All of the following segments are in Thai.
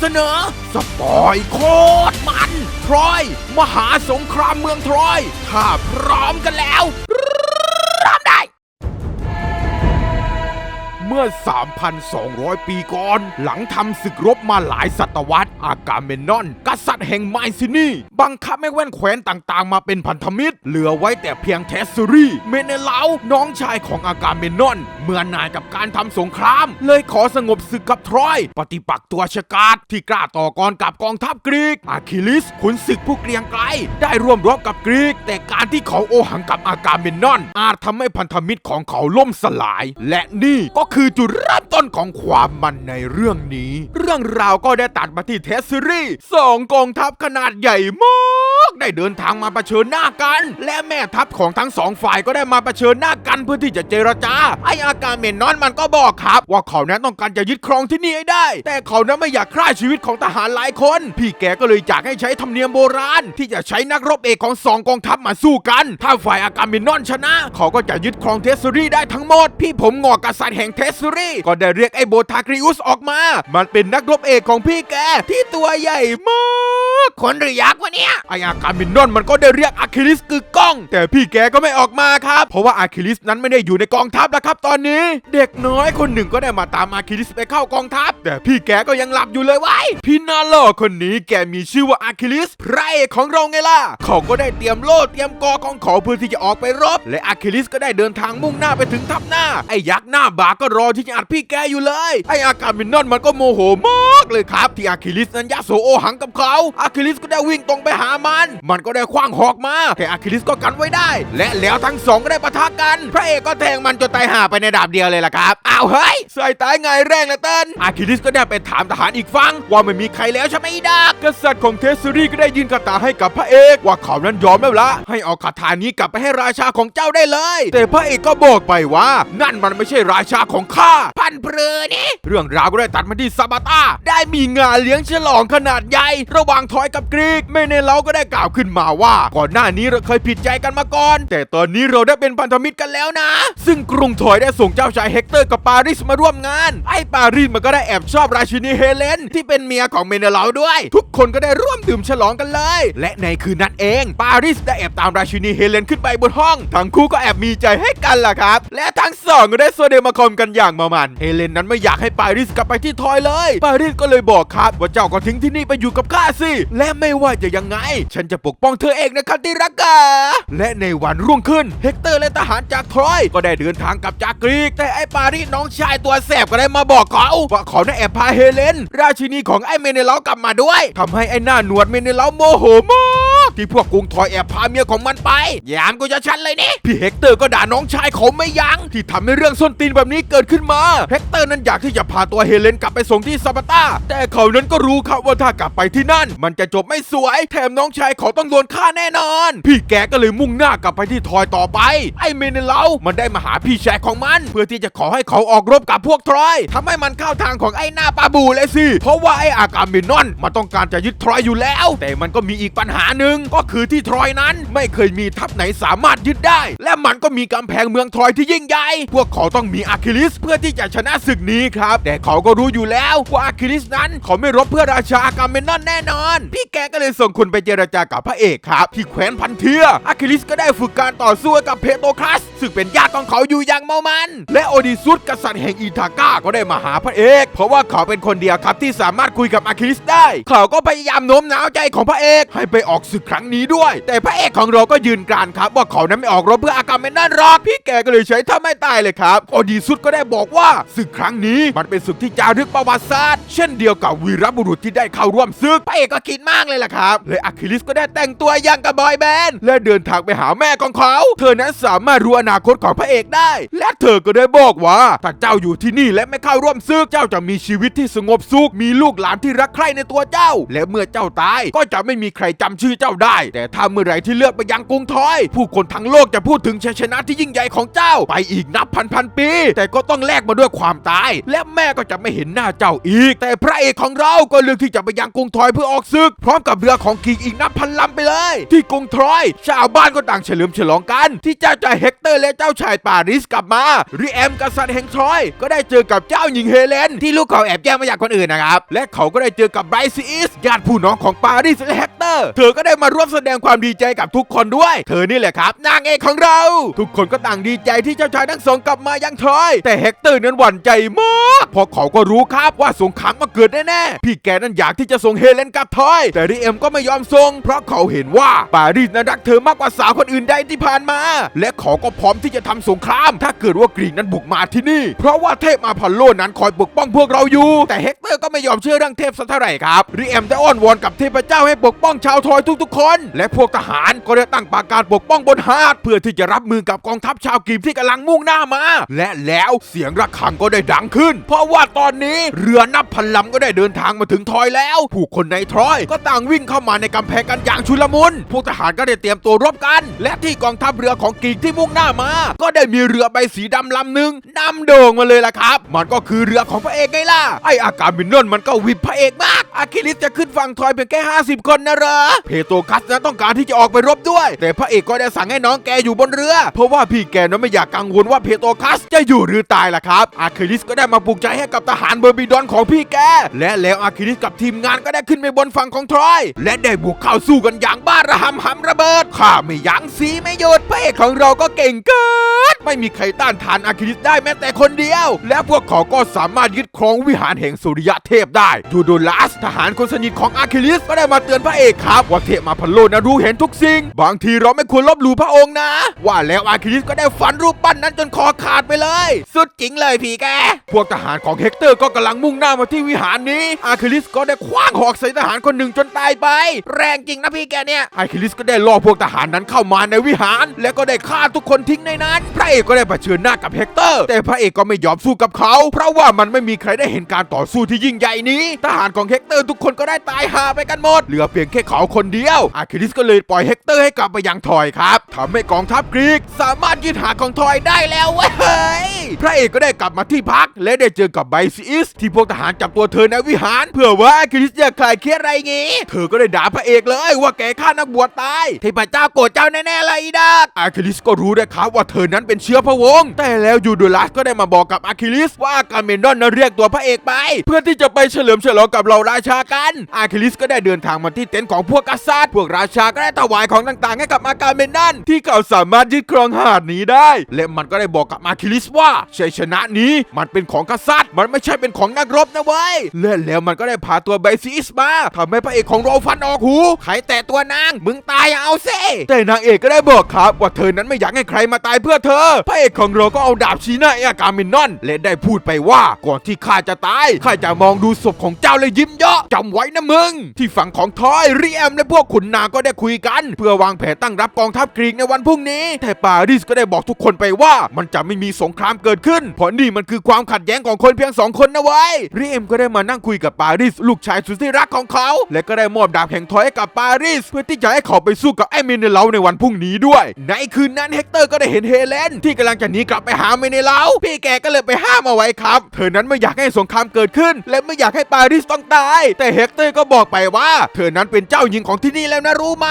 เสนอ สปอยโคตรมัน ทรอย มหาสงครามเมืองทรอย ถ้าพร้อมกันแล้วเริ่มได้ เมื่อ 3,200 ปีก่อน หลังทำศึกรบมาหลายศตวรรษ อากาเมนนอน กษัตริย์แห่งไมซินีบังคับให้แว่นแคว้นต่างๆ มาเป็นพันธมิตร เหลือไว้แต่เพียงเทสซูรีเมเนเลาน้องชายของอากาเมนนอน เมื่อนายกับการทำสงคราม เลยขอสงบศึกกับทรอย ปฏิปักษ์ตัวชะกาดที่กล้าต่อกรกับกองทัพกรีกอาคิลิสขุนศึกผู้เกรียงไกรได้ร่วมรบกับกรีก แต่การที่เขาโอหังกับอากาเมนนอน อาจทำให้พันธมิตรของเขาล่มสลาย และนี่ก็คือจุดเริ่มต้นของความมันในเรื่องนี้ เรื่องราวก็ได้ตัดมาที่เทสซิรีสองกองทัพขนาดใหญ่มากได้เดินทางมาเผชิญหน้ากัน และแม่ทัพของทั้งสองฝ่ายก็ได้มาเผชิญหน้ากันเพื่อที่จะเจรจา ไออากาเมนนอนมันก็บอกครับ ว่าเขานั้นต้องการจะยึดครองที่นี่ให้ได้ แต่เขานั้นไม่อยากฆ่าชีวิตของทหารหลายคน พี่แกก็เลยอยากให้ใช้ธรรมเนียมโบราณ ที่จะใช้นักรบเอกของสองกองทัพมาสู้กัน ถ้าฝ่ายอากาเมนนอนชนะ เขาก็จะยึดครองเทสซอรีได้ทั้งหมด พี่ผมงอกกษัตริย์แห่งเทสซอรีก็ได้เรียกไอโบทากริอุสออกมา มันเป็นนักรบเอกของพี่แกที่ตัวใหญ่มากคนหรือยักษ์วะเนี่ยไออากาเมนนอนมันก็ได้เรียกอะคิลิสกึกก้อง แต่พี่แกก็ไม่ออกมาครับ เพราะว่าอะคิลิสนั้นไม่ได้อยู่ในกองทัพแล้วครับตอนนี้ เด็กน้อยคนหนึ่งก็ได้มาตามอะคิลิสไปเข้ากองทัพ แต่พี่แกก็ยังหลับอยู่เลยไว้ยพี่นาโลคนนี้แกมีชื่อว่าอะคิลิสไพรของเราไงล่ะเขาก็ได้เตรียมโล่เตรียมกอของเขาเพื่อที่จะออกไปรบ และอะคิลิสก็ได้เดินทางมุ่งหน้าไปถึงทัพหน้า ไอ้ยักษ์หน้าบาก็รอที่จะอัดพี่แกอยู่เลย ไอ้อาการมินนอนมันก็โมโหมากเลยครับที่อะคิลิสนั้นยะโสโอหังกับเขาอะคิลิสก็ได้วิ่งตรงไปหามัน มันก็ได้คว้างหอกมาแต่อะคิลิสก็กันไว้ได้ และแล้วทั้งสองก็ได้ปะทะกัน พระเอกก็แทงมันจนตายห่าไปในดาบเดียวเลยล่ะครับอ้าวเฮ้ยใส่ตายไงแรงละเต้นอะคิลิสก็ได้ไปถามทหารอีกฝั่งว่าไม่มีใครแล้วใช่ไหมดักกษัตริย์ของเทสซอรีก็ได้ยื่นคาถาให้กับพระเอกว่าเขานั้นยอมแล้วละให้เอาคาถานี้กลับไปให้ราชาของเจ้าได้เลย แต่พระเอกก็บอกไปว่า นั่นมันไม่ใช่ราชาของข้าพันเพลอนี่เรื่องราวก็ได้ตัดมาที่ซาบาตาได้มีงานเลี้ยงฉลองขนาดใหญ่ ระหว่างทอยกับกรีกเมเนเลาก็ได้กล่าวขึ้นมาว่า ก่อนหน้านี้เราเคยผิดใจกันมาก่อน แต่ตอนนี้เราได้เป็นพันธมิตรกันแล้วนะ ซึ่งกรุงทอยได้ส่งเจ้าชายเฮกเตอร์กับปาริสมาร่วมงาน ไอ้ปาริสมันก็ได้แอบชอบราชินีเฮเลน ที่เป็นเมียของเมเนเลาด้วย ทุกคนก็ได้ร่วมดื่มฉลองกันเลย และในคืนนั้นเอง ปาริสได้แอบตามราชินีเฮเลนขึ้นไปบนห้อง ทั้งคู่ก็แอบมีใจให้กันล่ะครับ และทั้งสองก็ได้โซเดมาคมกันอย่างมามัน เฮเลนนั้นไม่อยากให้ปาริสกลับไปที่ทอยเลย ปาริสก็เลยบอกครับว่าเจ้าก็ทิ้งที่นี่ไปอยู่กับข้าสิ และไม่ว่าจะยังไง ฉันจะปกป้องเธอเองนะครับที่รักกาและในวันรุ่งขึ้น เฮกเตอร์และทหารจากทรอย ก็ได้เดินทางกับจากกรีก แต่ไอ้ปารีน้องชายตัวแสบก็ได้มาบอกเขาว่าเขาได้แอบพาเฮเลน ราชินีของไอ้เมเนเลากลับมาด้วยทำให้ไอ้หน้าหนวดเมเนเลาโมโหมาก ที่พวกกรุงทอยแอบพาเมียของมันไป ยามกูจะชันเลยนี่พี่เฮกเตอร์ก็ด่าน้องชายเขาไม่ยัง้งที่ทำให้เรื่องส้นตีนแบบนี้เกิดขึ้นมาเฮกเตอร์นั้นอยากที่จะพาตัวเฮเลนกลับไปส่งที่ซาบาตาแต่เขานั้นก็รู้ครับว่าถ้ากลับไปที่นั่น มันจะจบไม่สวย แถมน้องชายเขาต้องโดนฆ่าแน่นอน พี่แกก็เลยมุ่งหน้ากลับไปที่ทอยต่อไป ไอเมเนเลามันได้มาหาพี่ชายของมัน เพื่อที่จะขอให้เขาออกรบกับพวกทรอยทำให้มันเข้าทางของไอหน้าปาบูเลยสิ เพราะว่าไออากาเมนอนมันต้องการจะยึดทรอยอยู่แล้ว แต่มันก็มีอีกปัญหาหนึ่งก็คือที่ทรอยนั้นไม่เคยมีทัพไหนสามารถยึดได้ และมันก็มีกำแพงเมืองทรอยที่ยิ่งใหญ่ พวกเขาต้องมีอะคิลิสเพื่อที่จะชนะศึกนี้ครับ แต่เขาก็รู้อยู่แล้วว่าอะคิลิสนั้นเขาไม่รบเพื่อราชาอากาเมนอนแน่นอน พี่แกก็เลยส่งคนไปเจรจากับพระเอกครับ ที่แคว้นพันเทียอะคิลิสก็ได้ฝึกการต่อสู้กับเพโตคลัสซึ่งเป็นญาติของเขาอยู่อย่างเมามัน และโอดิซุสกษัตริย์แห่งอีทาก้าก็ได้มาหาพระเอก เพราะว่าเขาเป็นคนเดียวครับที่สามารถคุยกับอะคิลิสได้ เขาก็พยายามโน้มน้าวใจของพระเอกให้ไปออกศึกครั้งนี้ด้วย แต่พระเอกของเราก็ยืนกรานครับว่าเขานั้นไม่ออกรบเพื่ออากาเมนอนหรอกพี่แกก็เลยใช้ท่าไม่ตายเลยครับโอดิซุสก็ได้บอกว่าศึกครั้งนี้มันเป็นศึกที่จารึกประวัติศาสตร์ เช่นเดียวกับวีรบุรุษที่ได้เข้าร่วมศึกพระเอกก็คิดมากเลยล่ะครับและอะคิลิสก็ได้แต่งตัวอย่างกับบอยแบนด์และเดินทางไปหาแม่ของเขา เธอนั้นสามารถรู้อนาคตของพระเอกได้ และเธอก็ได้บอกว่าถ้าเจ้าอยู่ที่นี่และไม่เข้าร่วมศึกเจ้าจะมีชีวิตที่สงบสุขมีลูกหลานที่รักใคร่ในตัวเจ้า และเมื่อเจ้าตายก็จะไม่มีใครจำชื่อเจ้าได้ แต่ถ้าเมื่อไหรที่เลือกไปยังกรุงทอย ผู้คนทั้งโลกจะพูดถึงชัยชนะที่ยิ่งใหญ่ของเจ้าไปอีกนับพันพันปี แต่ก็ต้องแลกมาด้วยความตาย และแม่ก็จะไม่เห็นหน้าเจ้าอีก แต่พระเอกของเราก็เลือกที่จะไปยังกรุงทอยเพื่อออกศึก พร้อมกับเรือของกิงอีกนับพันลำไปเลย ที่กรุงทอย ชาวบ้านก็ต่างเฉลิมฉลองกัน ที่เจ้าชายเฮกเตอร์และเจ้าชายปาริสกลับมาริแอมกษัตริย์แห่งทอย ก็ได้เจอกับเจ้าหญิงเฮเลน ที่ลูกเขาแอบแย่งมาจากคนอื่นนะครับและเขาก็ได้เจอกับไบรซีอิสญาติผู้น้องของปาริสและเฮกเตอร์ เธอก็ได้มาร่วมแสดงความดีใจกับทุกคนด้วย เธอนี่แหละครับนางเอกของเรา ทุกคนก็ต่างดีใจที่เจ้าชายทั้งสองกลับมายังทรอย แต่เฮกเตอร์นั้นหวั่นใจมากเพราะเขาก็รู้ครับว่าสงครามมาเกิดแน่ๆพี่แกนั้นอยากที่จะส่งเฮเลนกลับทรอย แต่ริเอ็มก็ไม่ยอมส่งเพราะเขาเห็นว่าปาริสนั้นรักเธอมากกว่าสาวคนอื่นใดที่ผ่านมา และเขาก็พร้อมที่จะทำสงคราม ถ้าเกิดว่ากรีกนั้นบุกมาที่นี่ เพราะว่าเทพอาพอลโลนั้นคอยปกป้องพวกเราอยู่ แต่เฮกเตอร์ก็ไม่ยอมเชื่อเรื่องเทพสักเท่าไหร่ครับริเอ็มได้อ้อนวอนกับเทพเจ้าให้ปกป้องชาวทรอยทุกๆคนและพวกทหารก็ได้ตั้งปราการปกป้องบนหาด เพื่อที่จะรับมือกับกองทัพชาวกรีกที่กำลังมุ่งหน้ามา และแล้วเสียงระฆังก็ได้ดังขึ้น เพราะว่าตอนนี้เรือนับพันลำก็ได้เดินทางมาถึงทอยแล้ว ผู้คนในทรอยก็ต่างวิ่งเข้ามาในกำแพงกันอย่างชุลมุน พวกทหารก็ได้เตรียมตัวรบกัน และที่กองทัพเรือของกรีกที่มุ่งหน้ามา ก็ได้มีเรือใบสีดำลำหนึ่งนำโด่งมาเลยล่ะครับ มันก็คือเรือของพระเอกไงล่ะ ไออากามินนนมันก็วิบพระเอกมากอะคิลิสจะขึ้นฝั่งทอยเพียงแค่ 50 คนนะเหรอ เพโตคัสนะต้องการที่จะออกไปรบด้วย แต่พระเอกก็ได้สั่งให้น้องแกอยู่บนเรือ เพราะว่าพี่แกนั้นไม่อยากกังวลว่าเพโตคัสจะอยู่หรือตายล่ะครับ อาคิลิสก็ได้มาปลุกใจให้กับทหารเบอร์บิดอนของพี่แก และแล้วอาคิลิสกับทีมงานก็ได้ขึ้นไปบนฝั่งของทรอย และได้บุกเข้าสู้กันอย่างบ้าระหำหำระเบิดข้าไม่ยั้งสีไม่หยุดพระเอกของเราก็เก่งเกินไม่มีใครต้านทานอาคิลิสได้แม้แต่คนเดียว และพวกเขาก็สามารถยึดครองวิหารแห่งสุริยะเทพได้ยูโดลัสทหารคนสนิทของอาคิลิสก็ได้มาเตือนพระเอกครับว่าเทพมาพันโลนะรู้เห็นทุกสิ่ง บางทีเราไม่ควรลบหลู่พระองค์นะ ว่าแล้วอาคิลิสก็ได้ฝันรูปปั้นนั้นจนคอขาดไปเลย สุดจริงเลยพี่แก พวกทหารของเฮกเตอร์ก็กำลังมุ่งหน้ามาที่วิหารนี้ อาคิลิสก็ได้คว้างหอกใส่ทหารคนหนึ่งจนตายไป แรงจริงนะพี่แกเนี่ยอาคิลิสก็ได้ล่อพวกทหารนั้นเข้ามาในวิหาร และก็ได้ฆ่าทุกคนทิ้งในนั้น พระเอกก็ได้เผชิญหน้ากับเฮกเตอร์ แต่พระเอกก็ไม่ยอมสู้กับเขา เพราะว่ามันไม่มีใครได้เห็นการต่อสู้ที่ยิ่งใหญ่นี้ ทหารของเฮกเตอร์ทุกคนก็ได้ตายหาไปกันหมด เหลือเพียงแค่เขาคนเดียวอาคิลิสก็เลยปล่อยเฮกเตอร์ให้กลับไปยังทอยครับทำให้กองทัพกรีกสามารถยึดหาของทอยได้แล้วเว้ยพระเอกก็ได้กลับมาที่พัก และได้เจอกับไบซิอิสที่พวกทหารจับตัวเธอในวิหาร เพื่อว่าอาคิลิสจะคลายเครียดอะไรงี้ เธอก็ได้ด่าพระเอกเลยว่าแกฆ่านักบวชตายเทพเจ้าโกรธเจ้าแน่ๆเลยอีดักอาคิลิสก็รู้นะครับว่าเธอนั้นเป็นเชื้อพระวงศ์แต่แล้วยูโดลัสก็ได้มาบอกกับอาคิลิสว่าการเมนดอนนั้นเรียกตัวพระเอกไป เพื่อที่จะไปเฉลิมฉลองกับเหล่าราชากัน อาคิลิสก็ได้เดินทางมาที่เต็นท์ของพวกกษัตริย์พวกราชาก็ได้ถวายของต่างๆ ให้กับอาการเมนดอนที่เขาสามารถยึดครองหาดนี้ได้ และมันก็ได้บอกกับอาคิลิสว่าชัยชนะนี้มันเป็นของกษัตริย์ มันไม่ใช่เป็นของนักรบนะเว้ยและแล้วมันก็ได้พาตัวไบซิอิสมาทำให้พระเอกของเราฟันออกหูใครแต่ตัวนาง มึงตายเอาเซแต่นางเอกก็ได้บอกครับ ว่าเธอนั้นไม่อยากให้ใครมาตายเพื่อเธอ พระเอกของเราก็เอาดาบชี้หน้าไอ้อาการเมนนอนและได้พูดไปว่าก่อนที่ข้าจะตายข้าจะมองดูศพของเจ้าและยิ้มเยาะจำไว้นะมึง ที่ฝั่งของทอยรีแอมและพวกขุนนางก็ได้คุยกัน เพื่อวางแผนตั้งรับกองทัพกรีกในวันพรุ่งนี้ แต่ปารีสก็ได้บอกทุกคนไปว่า มันจะไม่มีสงครามเกิดขึ้น เพราะนี่มันคือความขัดแย้งของคนเพียงสองคนนะเว้ยรีแอมก็ได้มานั่งคุยกับปารีสลูกชายสุดที่รักของเขา และก็ได้มอบดาบแห่งทอยให้กับปารีส เพื่อที่จะให้เขาไปสู้กับไอเมเนเลาในวันพรุ่งนี้ด้วย ในคืนนั้นเฮกเตอร์ก็ได้เห็นเฮเลนที่กำลังจะหนีกลับไปหาเมเนเลาพี่แกก็เลยไปห้ามเอาไว้ครับ เธอนั้นไม่อยากให้สงครามเกิดขึ้น และไม่อยากให้ปารีสต้องตาย แต่เฮกเตอร์ก็บอกไปว่า เธอนั้นเป็นเจ้าหญิงของที่นี่แล้วนะรู้ไหม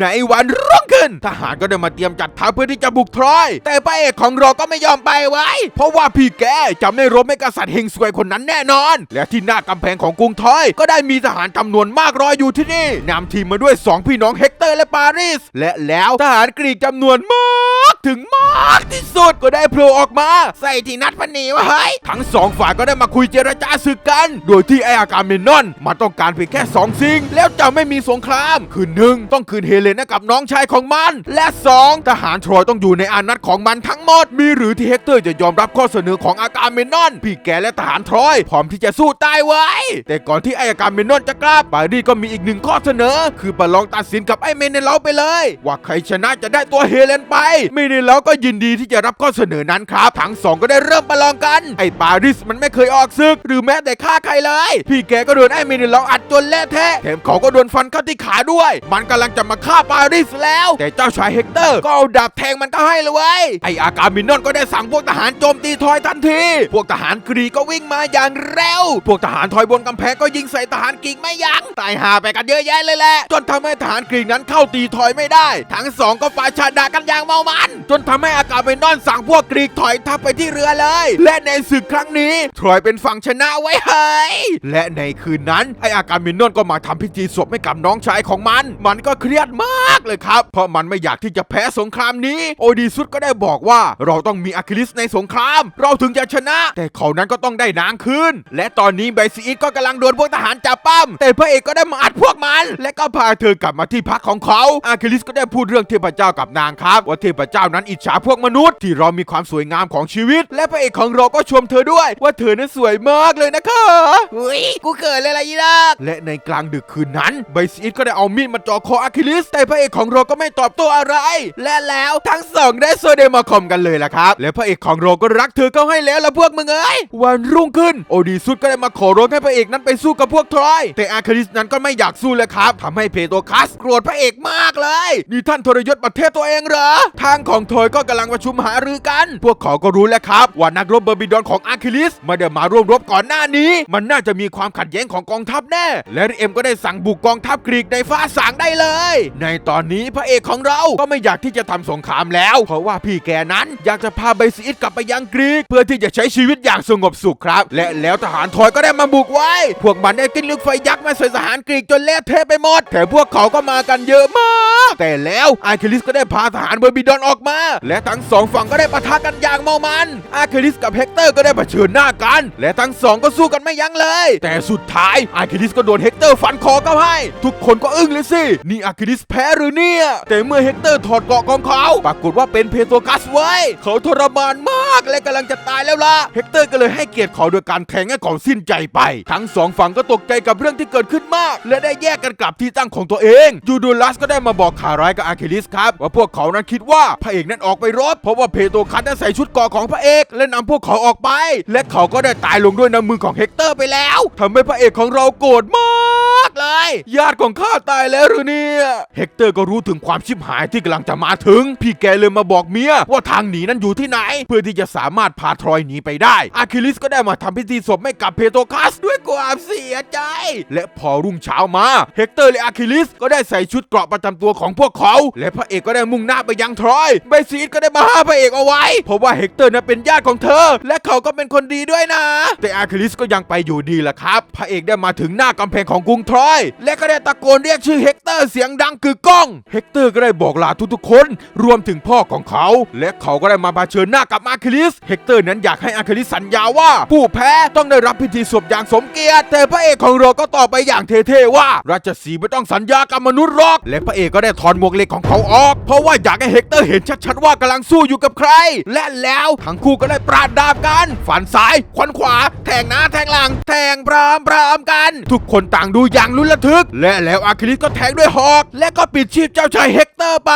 ในวันรุ่งขึ้น ทหารก็ได้มาเตรียมจัดทัพเพื่อที่จะบุกทรอย แต่พระเอกของเราก็ไม่ยอมไปไว้ เพราะว่าพี่แกจำได้รบไม่กษัตริย์เฮงสวยคนนั้นแน่นอน และที่หน้ากำแพงของกรุงทรอย ก็ได้มีทหารจำนวนมากรออยู่ที่นี่นำทีมมาด้วยสองพี่น้องเฮกเตอร์และปารีส และแล้วทหารกรีกจำนวนมากถึงมากที่สุดก็ได้โผล่ออกมา ใส่ที่นัดพันนีวะเฮ้ยทั้งสองฝ่ายก็ได้มาคุยเจรจาศึกกัน โดยที่ไออาการเมนนอนมันต้องการเพียงแค่สองสิ่ง แล้วจะไม่มีสงคราม คือหนึ่งต้องคืนเฮเลนให้กับน้องชายของมัน และสองทหารทรอยต้องอยู่ในอานัตของมันทั้งหมด มีหรือที่เฮกเตอร์จะยอมรับข้อเสนอของอาการเมนนอนพี่แกและทหารทรอย พร้อมที่จะสู้ตายไว้ แต่ก่อนที่ไออาการเมนนอนจะกลับปารีสก็มีอีกหนึ่งข้อเสนอ คือประลองตัดสินกับไอเมเนเลาไปเลย ว่าใครชนะจะได้ตัวเฮเลนไปเมเนเลาก็ยินดีที่จะรับข้อเสนอนั้นครับ ทั้งสองก็ได้เริ่มประลองกันไอปารีสมันไม่เคยออกศึก หรือแม้แต่ฆ่าใครเลย พี่แกก็โดนไอเมเนเลาอัดจนเละเทะแถมเขาก็โดนฟันเข้าที่ขาด้วยมันกำลังจะมาฆ่าปาริสแล้ว แต่เจ้าชายเฮกเตอร์ ก็เอาดาบแทงมันก็ให้เลยเว้ยไออากามินอนก็ได้สั่งพวกทหารโจมตีทอยทันที พวกทหารกรีกก็วิ่งมาอย่างเร็ว พวกทหารทอยบนกำแพงก็ยิงใส่ทหารกรีกไม่ยั้งตายหาไปกันเยอะแยะเลยแหละจนทำให้ทหารกรีกนั้นเข้าตีทอยไม่ได้ ทั้งสองก็ฝ่าชาดากันอย่างเมามัน จนทำให้อากามินอนสั่งพวกกรีกถอยทัพไปที่เรือเลย และในศึกครั้งนี้ทอยเป็นฝั่งชนะไว้เฮ้ยและในคืนนั้นไออากามินอนก็มาทำพิธีศพให้กับน้องชายของมันมันก็เครียดมากเลยครับ เพราะมันไม่อยากที่จะแพ้สงครามนี้ โอดีซุสก็ได้บอกว่าเราต้องมีอะคิลิสในสงคราม เราถึงจะชนะ แต่เขานั้นก็ต้องได้นางคืน และตอนนี้ไบซีอิสก็กำลังโดนพวกทหารจับปั้ม แต่พระเอกก็ได้มาอัดพวกมัน และก็พาเธอกลับมาที่พักของเขาอะคิลิสก็ได้พูดเรื่องเทพเจ้ากับนางครับว่าเทพเจ้านั้นอิจฉาพวกมนุษย์ ที่เรามีความสวยงามของชีวิต และพระเอกของเราก็ชมเธอด้วย ว่าเธอนั้นสวยมากเลยนะคะเฮ้ยกูเกิดเลยละยีรักและในกลางดึกคืนนั้นไบซีอิสก็ได้เอามีดมาจ่อคออะคิลิส แต่พระเอกของเราก็ไม่ตอบโต้อะไร และแล้วทั้งสองได้โซเดมาคอมกันเลยล่ะครับ และพระเอกของเราก็รักเธอเข้าให้แล้วละพวกมึงเอ้ยวันรุ่งขึ้น โอดีซุสก็ได้มาขอร้องให้พระเอกนั้นไปสู้กับพวกทรอย แต่อาคิลิสนั้นก็ไม่อยากสู้เลยครับทำให้เพโตคัสโกรธพระเอกมากเลยนี่ท่านทรยศประเทศตัวเองเหรอทางของทรอยก็กำลังประชุมหารือกัน พวกเขาก็รู้แล้วครับว่านักรบเบอร์บิดอนของอาคิลิสไม่ได้มาร่วมรบก่อนหน้านี้ มันน่าจะมีความขัดแย้งของกองทัพแน่ และเอ็มก็ได้สั่งบุกกองทัพกรีกในฟาสางได้เลย ในตอนนี้พระเอกของเราก็ไม่อยากที่จะทำสงครามแล้ว เพราะว่าพี่แกนั้นอยากจะพาไบซีอิสกลับไปยังกรีก เพื่อที่จะใช้ชีวิตอย่างสงบสุขครับ และแล้วทหารทอยก็ได้มาบุกไว้ พวกมันได้กินลูกไฟยักษ์มาใส่ทหารกรีกจนเละเทะไปหมด แต่พวกเขาก็มากันเยอะมาก แต่แล้วอาคิลิสก็ได้พาทหารเบอร์บิดอนออกมา และทั้งสองฝั่งก็ได้ปะทะกันอย่างเมามันอาคิลิสกับเฮกเตอร์ก็ได้เผชิญหน้ากัน และทั้งสองก็สู้กันไม่ยั้งเลย แต่สุดท้ายอาคิลิสก็โดนเฮกเตอร์ฟันคอเข้าให้ ทุกคนก็อึ้งเลยสินี่อาคิลิสแพ้หรือเนี่ย แต่เมื่อเฮกเตอร์ถอดเกราะของเขา ปรากฏว่าเป็นเพโตกัสไว้ เขาทรมานมากและกำลังจะตายแล้วล่ะ เฮกเตอร์ก็เลยให้เกียรติเขาโดยการแทงให้เขาสิ้นใจไป ทั้งสองฝั่งก็ตกใจกับเรื่องที่เกิดขึ้นมาก และได้แยกกันกลับที่ตั้งของตัวเองยูดูลัสก็ได้มาบอกข่าวร้ายกับอาคิลิสครับ ว่าพวกเขานั้นคิดว่าพระเอกนั้นออกไปรบเพราะว่าเพโตคัสนั้นใส่ชุดเกราะของพระเอก และนำพวกเขาออกไป และเขาก็ได้ตายลงด้วยน้ำมือของเฮกเตอร์ไปแล้วทำให้พระเอกของเราโกรธมาก ญาติของข้าตายแล้วหรือเนี่ยเฮกเตอร์ก็รู้ถึงความชิบหายที่กำลังจะมาถึง พี่แกเลยมาบอกเมียว่าทางหนีนั้นอยู่ที่ไหน เพื่อที่จะสามารถพาทรอยหนีไปได้ อาคิลิสก็ได้มาทำพิธีศพให้กับเพโตคัสด้วยความเสียใจ และพอรุ่งเช้ามา เฮกเตอร์และอาคิลิสก็ได้ใส่ชุดเกราะประจำตัวของพวกเขา และพระเอกก็ได้มุ่งหน้าไปยังทรอยไบซีดก็ได้มาห้ามพระเอกเอาไว้ เพราะว่าเฮกเตอร์นั้นเป็นญาติของเธอ และเขาก็เป็นคนดีด้วยนะ แต่อาคิลิสก็ยังไปอยู่ดีละครับ พระเอกได้มาถึงหน้ากำแพงของกรุงทรอยและก็ได้ตะโกนเรียกชื่อเฮกเตอร์เสียงดังคือก้อง เฮกเตอร์ก็ได้บอกลาทุกๆคน รวมถึงพ่อของเขา และเขาก็ได้มาเผชิญหน้ากับอาคิลิส เฮกเตอร์นั้นอยากให้อาคิลิสสัญญาว่า ผู้แพ้ต้องได้รับพิธีศพอย่างสมเกียรติ แต่พระเอกของเราก็ตอบไปอย่างเท่ๆว่า ราชสีไม่ต้องสัญญากับมนุษย์หรอก และพระเอกก็ได้ถอนหมวกเหล็กของเขาออก เพราะว่าอยากให้เฮกเตอร์เห็นชัดๆว่ากำลังสู้อยู่กับใคร และแล้วทั้งคู่ก็ได้ปราดดาบกันฝันซ้ายควันขวา แทงหน้าแทงหลัง แทงพร้อมพร้อมกัน ทุกคนต่างดูอย่างลุ้นระทึก และแล้วอาคิลิสก็แทงด้วยหอก และก็ปิดชีพเจ้าชายเฮกเตอร์ไป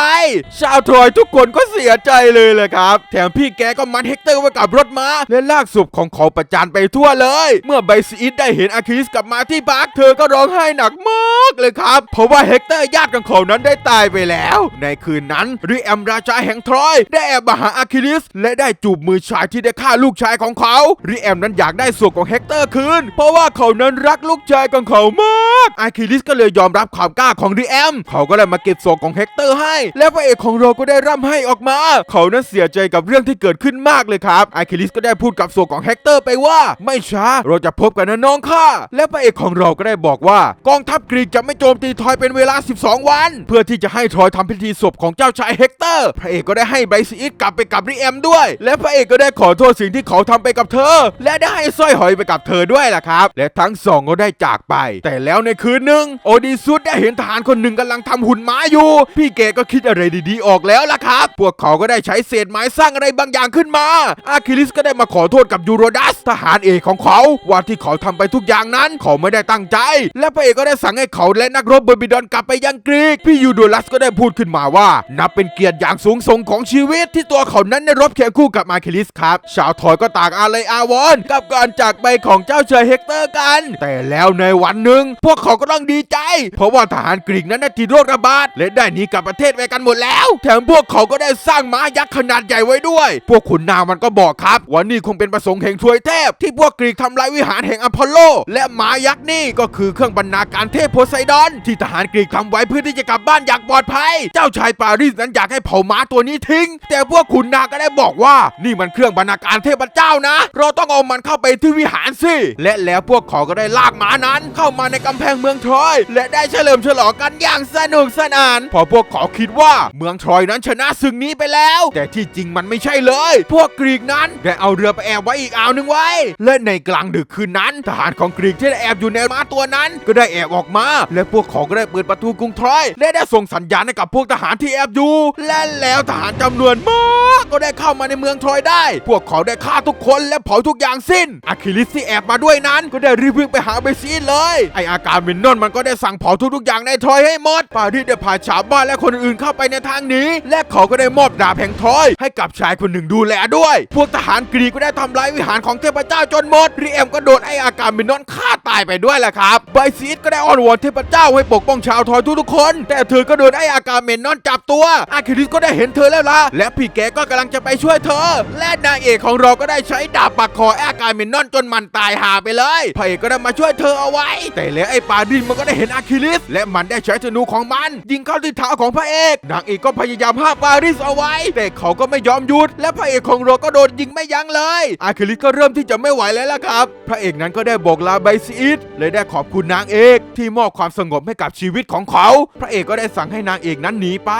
ชาวทรอยทุกคนก็เสียใจเลยแหละครับ แถมพี่แกก็มัดเฮกเตอร์ไว้กับรถม้า และลากศพของเขาประจานไปทั่วเลย เมื่อไบซีอิสได้เห็นอาคิลิสกลับมาที่พักเธอก็ร้องไห้หนักมากเลยครับ เพราะว่าเฮกเตอร์ญาติของเขานั้นได้ตายไปแล้ว ในคืนนั้นริแอมราชาแห่งทรอย ได้แอบมาหาอาคิลิส และได้จูบมือชายที่ได้ฆ่าลูกชายของเขาริแอมนั้นอยากได้ส่วนของเฮกเตอร์คืน เพราะว่าเขานั้นรักลูกชายของเขามากอาคิลิสก็เลยยอมรับความกล้าของริแอมเขาก็เลยมาเก็บส่วนของเฮกเตอร์ให้ และพระเอกของเราก็ได้ร่ำให้ออกมา เขานั้นเสียใจกับเรื่องที่เกิดขึ้นมากเลยครับอาคิลิสก็ได้พูดกับส่วนของเฮกเตอร์ไปว่า ไม่ช้าเราจะพบกันนะน้องข้าและพระเอกของเราก็ได้บอกว่ากองทัพกรีกจะไม่โจมตีทอยเป็นเวลา 12 วัน เพื่อที่จะให้ทอยทำพิธีศพของเจ้าชายเฮกเตอร์ พระเอกก็ได้ให้ไบซีอิสกลับไปกับริแอมด้วย และพระเอกก็ได้ขอโทษสิ่งที่เขาทำไปกับเธอ และได้ให้สร้อยหอยไปกับเธอด้วยล่ะครับ และทั้งสองก็ได้จากไป แต่แล้วในคืืนหนึ่งโอดิซุสได้เห็นทหารคนหนึ่งกำลังทำหุ่นม้าอยู่ พี่เกก็คิดอะไรดีๆออกแล้วล่ะครับ พวกเขาก็ได้ใช้เศษไม้สร้างอะไรบางอย่างขึ้นมา อาคิลิสก็ได้มาขอโทษกับยูโรดัส ทหารเอกของเขาว่าที่เขาทำไปทุกอย่างนั้นเขาไม่ได้ตั้งใจ และพระเอกก็ได้สั่งให้เขาและนักรบเบอร์บิดอนกลับไปยังกรีก พี่ยูโรดัสก็ได้พูดขึ้นมาว่า นับเป็นเกียรติอย่างสูงส่งของชีวิต ที่ตัวเขานั้นได้รบเคียงคู่กับอาคิลิสครับชาวทอยก็ต่างอาลัยอาวรณ์กับการจากไปของเจ้าชายเฮกเตอร์กัน แต่แล้วในวันหนึ่งพวกเขาก็ต้องดีใจ เพราะว่าทหารกรีกนั้นได้ติดโรคระบาดและได้หนีกลับประเทศไปกันหมดแล้ว แถมพวกเขาก็ได้สร้างม้ายักษ์ขนาดใหญ่ไว้ด้วย พวกขุนนางมันก็บอกครับว่านี่คงเป็นประสงค์แห่งทวยเทพ ที่พวกกรีกทำลายวิหารแห่งอพอลโล และม้ายักษ์นี่ก็คือเครื่องบรรณาการเทพโพไซดอน ที่ทหารกรีกทำไว้เพื่อที่จะกลับบ้านอย่างปลอดภัย เจ้าชายปารีสนั้นอยากให้เผาม้าตัวนี้ทิ้ง แต่พวกขุนนางก็ได้บอกว่านี่มันเครื่องบรรณาการเทพเจ้านะ เราต้องเอามันเข้าไปที่วิหารสิและแล้วพวกเขาก็ได้ลากม้านั้น เข้ามาในกำแพงมืองทรอย และได้เฉลิมฉลองกันอย่างสนุกสนาน พอพวกเขาคิดว่าเมืองทรอยนั้นชนะศึกนี้ไปแล้ว แต่ที่จริงมันไม่ใช่เลย พวกกรีกนั้นได้เอาเรือไปแอบไว้อีกอ่าวหนึ่งไว้ และในกลางดึกคืนนั้น ทหารของกรีกที่ได้แอบอยู่ในม้าตัวนั้น ก็ได้แอบออกมา และพวกเขาก็ได้เปิดประตูกรุงทรอย และได้ส่งสัญญาณให้กับพวกทหารที่แอบอยู่ และแล้วทหารจำนวนมากก็ได้เข้ามาในเมืองทรอยได้ พวกเขาได้ฆ่าทุกคนและเผาทุกอย่างสิ้นอะคิลิสที่แอบมาด้วยนั้น ก็ได้รีบวิ่งไปหาเบซีสเลย ไออาการเมนนนอนมันก็ได้สั่งเผาทุกๆอย่างในทอยให้หมดปารีสได้พาชาวบ้านและคนอื่นเข้าไปในทางนี้ และเขาก็ได้มอบดาบแห่งทอย ให้กับชายคนหนึ่งดูแลด้วย พวกทหารกรีกก็ได้ทำลายวิหารของเทพเจ้าจนหมดรีเอมก็โดนไออาการเมนนอนฆ่าตายไปด้วยแหละครับไบซีสก็ได้อ้อนวอนเทพเจ้าให้ปกป้องชาวทอยทุกๆคน แต่เธอก็โดนไออาการเมนนอนจับตัวอาคิลิสก็ได้เห็นเธอแล้วล่ะและพี่แกก็กำลังจะไปช่วยเธอ และนางเอกของเราก็ได้ใช้ดาบปักคอไออาการเมนนอนจนมันตายหาไปเลยพระเอกก็ได้มาช่วยเธอเอาไว้ แต่แล้วไอปาดินมันก็ได้เห็นอะคิลิส และมันได้ใช้ธนูของมัน ยิงเข้าที่เท้าของพระเอกนางเอกก็พยายามห้ามปาริสเอาไว้ แต่เขาก็ไม่ยอมหยุด และพระเอกของเราก็โดนยิงไม่ยั้งเลยอะคิลิสก็เริ่มที่จะไม่ไหวแล้วล่ะครับ พระเอกนั้นก็ได้บอกลาไบซีดเลยได้ขอบคุณนางเอก ที่มอบความสงบให้กับชีวิตของเขา พระเอกก็ได้สั่งให้นางเอกนั้นหนีไป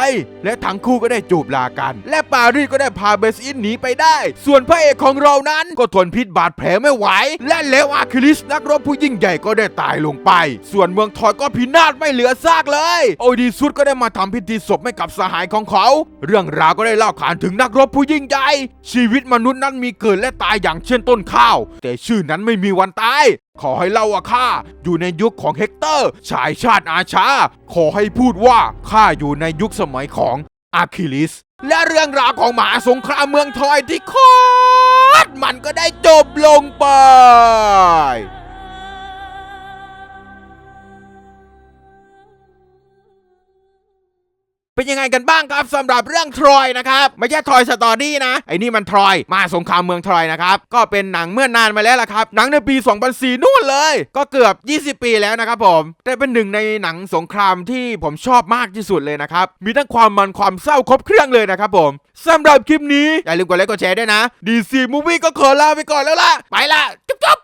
และทั้งคู่ก็ได้จูบลากัน และปารีสก็ได้พาเบซีดหนีไปได้ ส่วนพระเอกของเรานั้นก็ทนพิษบาดแผลไม่ไหว และแล้วอาคิลิสนักรบผู้ยิ่งใหญ่ก็ได้ตายลงไปส่วนเมืองทอยก็พินาศไม่เหลือซากเลย โอดีซุสก็ได้มาทำพิธีศพให้กับสหายของเขา เรื่องราวก็ได้เล่าขานถึงนักรบผู้ยิ่งใหญ่ ชีวิตมนุษย์นั้นมีเกิดและตายอย่างเช่นต้นข้าว แต่ชื่อนั้นไม่มีวันตาย ขอให้เล่าว่าข้าอยู่ในยุคของเฮกเตอร์ ชายชาติอาชา ขอให้พูดว่าข้าอยู่ในยุคสมัยของอาคิลิส และเรื่องราวของหมาสงครามเมืองทอยที่โคตรมันก็ได้จบลงไป เป็นยังไงกันบ้างครับสำหรับเรื่องทรอยนะครับไม่ใช่ทรอยสตอรี่นะไอ้นี่มันทรอยมาสงครามเมืองทรอยนะครับก็เป็นหนังเมื่อนานมาแล้วล่ะครับหนังในปี 2004นู่นเลย ก็เกือบ 20 ปีแล้วนะครับผมแต่เป็นหนึ่งในหนังสงครามที่ผมชอบมากที่สุดเลยนะครับมีทั้งความมันความเศร้าครบเครื่องเลยนะครับผมสำหรับคลิปนี้อย่าลืมกดไลค์กดแชร์ด้วยนะ DC Movie ก็ขอลาไปก่อนแล้วล่ะ ไปละจุ๊บ